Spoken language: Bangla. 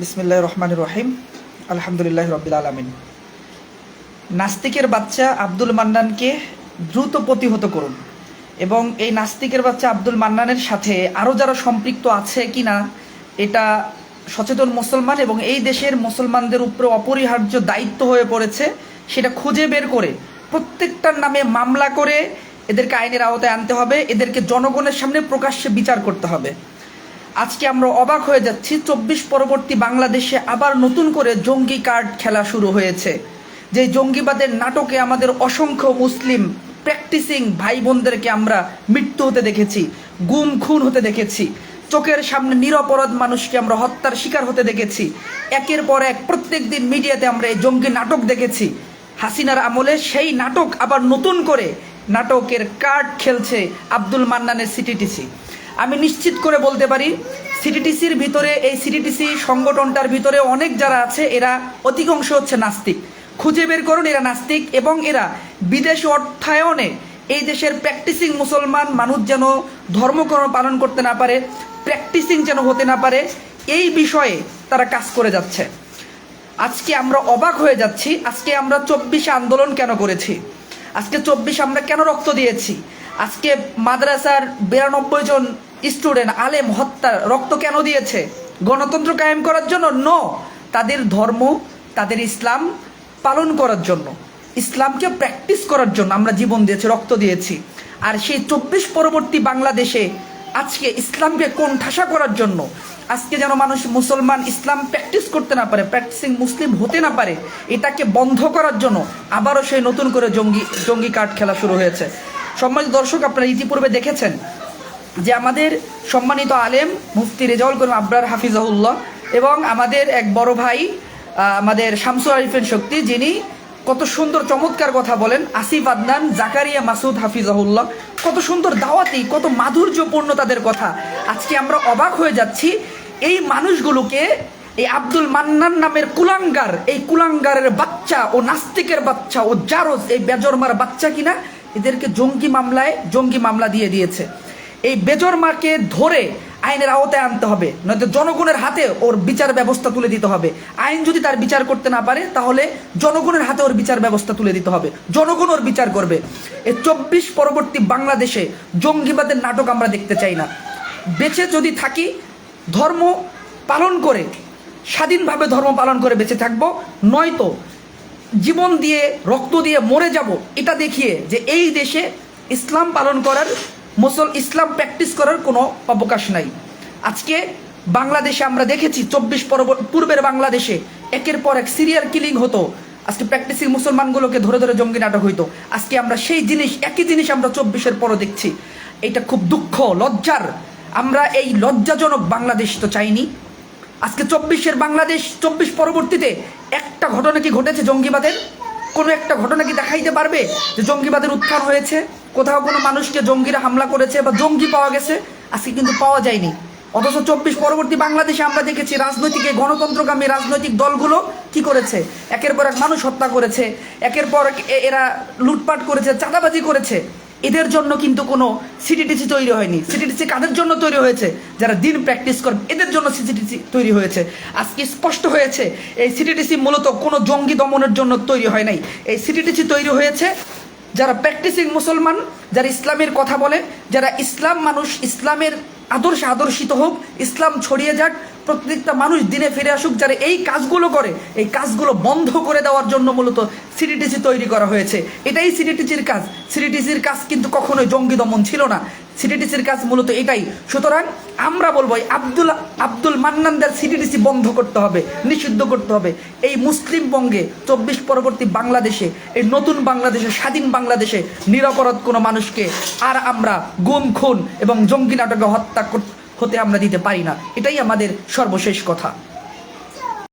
বিসমিল্লাহ রহমান রহিম। আলহামদুলিল্লাহ রবিল আলমিন। নাস্তিকের বাচ্চা আব্দুল মান্নানকে দ্রুত প্রতিহত করুন এবং এই নাস্তিকের বাচ্চা আব্দুল মান্নানের সাথে আরও যারা সম্পৃক্ত আছে কি না এটা সচেতন মুসলমান এবং এই দেশের মুসলমানদের উপরে অপরিহার্য দায়িত্ব হয়ে পড়েছে, সেটা খুঁজে বের করে প্রত্যেকটার নামে মামলা করে এদেরকে আইনের আওতায় আনতে হবে, এদেরকে জনগণের সামনে প্রকাশ্যে বিচার করতে হবে। আজকে আমরা অবাক হয়ে যাচ্ছি। চব্বিশ পরবর্তী বাংলাদেশে আবার নতুন করে জঙ্গি কার্ড খেলা শুরু হয়েছে। যে জঙ্গিবাদের নাটকে আমাদের অসংখ্য মুসলিম প্র্যাকটিসিং ভাই বোনদেরকে আমরা মৃত্যু হতে দেখেছি, গুম, খুন হতে দেখেছি। চোখের সামনে নিরপরাধ মানুষকে আমরা হত্যার শিকার হতে দেখেছি। একের পর এক প্রত্যেক দিন মিডিয়াতে আমরা এই জঙ্গি নাটক দেখেছি। হাসিনার আমলে সেই নাটক আবার নতুন করে নাটকের কার্ড খেলছে আব্দুল মান্নানের সিটিটিসি আমি নিশ্চিত করে বলতে পারি, সিটিটিসির ভিতরে, এই সিটিটিসি সংগঠনটার ভিতরে অনেক যারা আছে, এরা অধিকাংশ হচ্ছে নাস্তিক। খুঁজে বের করুন, এরা নাস্তিক এবং এরা বিদেশ অর্থায়নে এই দেশের প্র্যাকটিসিং মুসলমান মানুষ যেন ধর্মকর্ম পালন করতে না পারে প্র্যাকটিসিং যেন হতে না পারে, এই বিষয়ে তারা কাজ করে যাচ্ছে। আজকে আমরা অবাক হয়ে যাচ্ছি, আজকে আমরা চব্বিশে আন্দোলন কেন করেছি? আজকে চব্বিশ আমরা কেন রক্ত দিয়েছি? আজকে মাদ্রাসার বিরানব্বই জন স্টুডেন্ট, আলেম হত্যা রক্ত কেন দিয়েছে? গণতন্ত্র কায়েম করার জন্য? ন তাদের ধর্ম, তাদের ইসলাম পালন করার জন্য। ইসলামকে প্র্যাকটিস করার জন্য আমরা জীবন দিয়েছি, রক্ত দিয়েছি। আর সেই চব্বিশ পরবর্তী বাংলাদেশে আজকে ইসলামকে কোণঠাসা করার জন্য, আজকে যেন মানুষ মুসলমান ইসলাম প্র্যাকটিস করতে না পারে প্র্যাকটিসিং মুসলিম হতে না পারে, এটাকে বন্ধ করার জন্য আবারও সেই নতুন করে জঙ্গি জঙ্গি কার্ড খেলা শুরু হয়েছে। সম্মানিত দর্শক, আপনারা ইতিপূর্বে দেখেছেন যে আমাদের সম্মানিত আলেম মুফতি রেজাউল করিম আবরার হাফিজাহুল্লাহ এবং আমাদের এক বড় ভাই আমাদের শামসুল আরিফেন শক্তি, যিনি কত সুন্দর চমৎকার কথা বলেন। আসিফ আদনান, জাকারিয়া মাসুদ হাফিজাহুল্লাহ। কত সুন্দর দাওয়াতি, কত মাধুর্যপূর্ণ তাদের কথা। আজকে আমরা অবাক হয়ে যাচ্ছি এই মানুষগুলোকে, এই আব্দুল মান্নান নামের কুলাঙ্গার, এই কুলাঙ্গারের বাচ্চা ও নাস্তিকের বাচ্চা ও জারজ, এই বেজরমার বাচ্চা কিনা, এদেরকে জঙ্গি মামলায় জঙ্গি মামলা দিয়ে দিয়েছে। এই বেজরমাকে ধরে আইনের আওতায় আনতে হবে। নয়তো জনগণের হাতে ওর বিচার ব্যবস্থা তুলে দিতে হবে। আইন যদি তার বিচার করতে না পারে, তাহলে জনগণের হাতে ওর বিচার ব্যবস্থা তুলে দিতে হবে। জনগণ ওর বিচার করবে। এ চব্বিশ পরবর্তী বাংলাদেশে জঙ্গিবাদের নাটক আমরা দেখতে চাই না। বেঁচে যদি থাকি, ধর্ম পালন করে, স্বাধীনভাবে ধর্ম পালন করে বেঁচে থাকব, নয়তো জীবন দিয়ে, রক্ত দিয়ে মরে যাব, এটা দেখিয়ে যে এই দেশে ইসলাম পালন করার মুসল ইসলাম প্র্যাকটিস করার কোনো অবকাশ নাই। আজকে বাংলাদেশে আমরা দেখেছি চব্বিশ পূর্বের বাংলাদেশে একের পর এক সিরিয়াল কিলিং হতো। আজকে প্র্যাকটিসিং মুসলমানগুলোকে ধরে ধরে জঙ্গি নাটক হইতো। আজকে আমরা সেই জিনিস, একই জিনিস আমরা চব্বিশের পরও দেখছি। এটা খুব দুঃখ, লজ্জার। আমরা এই লজ্জাজনক বাংলাদেশ তো চাইনি। আজকে চব্বিশের বাংলাদেশ, চব্বিশ পরবর্তীতে একটা ঘটনা কি ঘটেছে জঙ্গিবাদের? কোনো একটা ঘটনা কি দেখাইতে পারবে যে জঙ্গিবাদের উত্থান হয়েছে? কোথাও কোনো মানুষকে জঙ্গিরা হামলা করেছে বা জঙ্গি পাওয়া গেছে, আজকে কিন্তু পাওয়া যায়নি। অথচ চব্বিশ পরবর্তী বাংলাদেশে আমরা দেখেছি রাজনৈতিক গণতন্ত্রগামী রাজনৈতিক দলগুলো কি করেছে? একের পর এক মানুষ হত্যা করেছে, একের পর এরা লুটপাট করেছে, চাঁদাবাজি করেছে। এদের জন্য কিন্তু কোনো সিটিটিসি তৈরি হয়নি। সিটিটিসি কাদের জন্য তৈরি হয়েছে? যারা দিন প্র্যাকটিস করবে এদের জন্য সিটিটিসি তৈরি হয়েছে। আজকে স্পষ্ট হয়েছে, এই সিটিটিসি মূলত কোনো জঙ্গি দমনের জন্য তৈরি হয় নাই। এই সিটিটিসি তৈরি হয়েছে যারা প্র্যাকটিসিং মুসলমান, যারা ইসলামের কথা বলে, যারা ইসলাম মানুষ, ইসলামের আদর্শে আদর্শিত হোক, ইসলাম ছড়িয়ে যাক, প্রত্যেকটা মানুষ দিনে ফিরে আসুক, যারা এই কাজগুলো করে, এই কাজগুলো বন্ধ করে দেওয়ার জন্য মূলত সিডিটিসি তৈরি করা হয়েছে। এটাই সিডিটিসির কাজ। সিডিটিসির কাজ কিন্তু কখনোই জঙ্গি দমন ছিল না। সিডিটিসির কাজ মূলত এটাই। সুতরাং আমরা বলব আব্দুল আব্দুল মান্নানদের সিডিডিসি বন্ধ করতে হবে, নিষিদ্ধ করতে হবে। এই মুসলিম বঙ্গে চব্বিশ পরবর্তী বাংলাদেশে, এই নতুন বাংলাদেশে, স্বাধীন বাংলাদেশে নিরপরাধ কোনো মানুষকে আর আমরা গুম, খুন এবং জঙ্গি নাটকে হত্যা হতে আমরা দিতে পারি না। এটাই আমাদের সর্বশেষ কথা।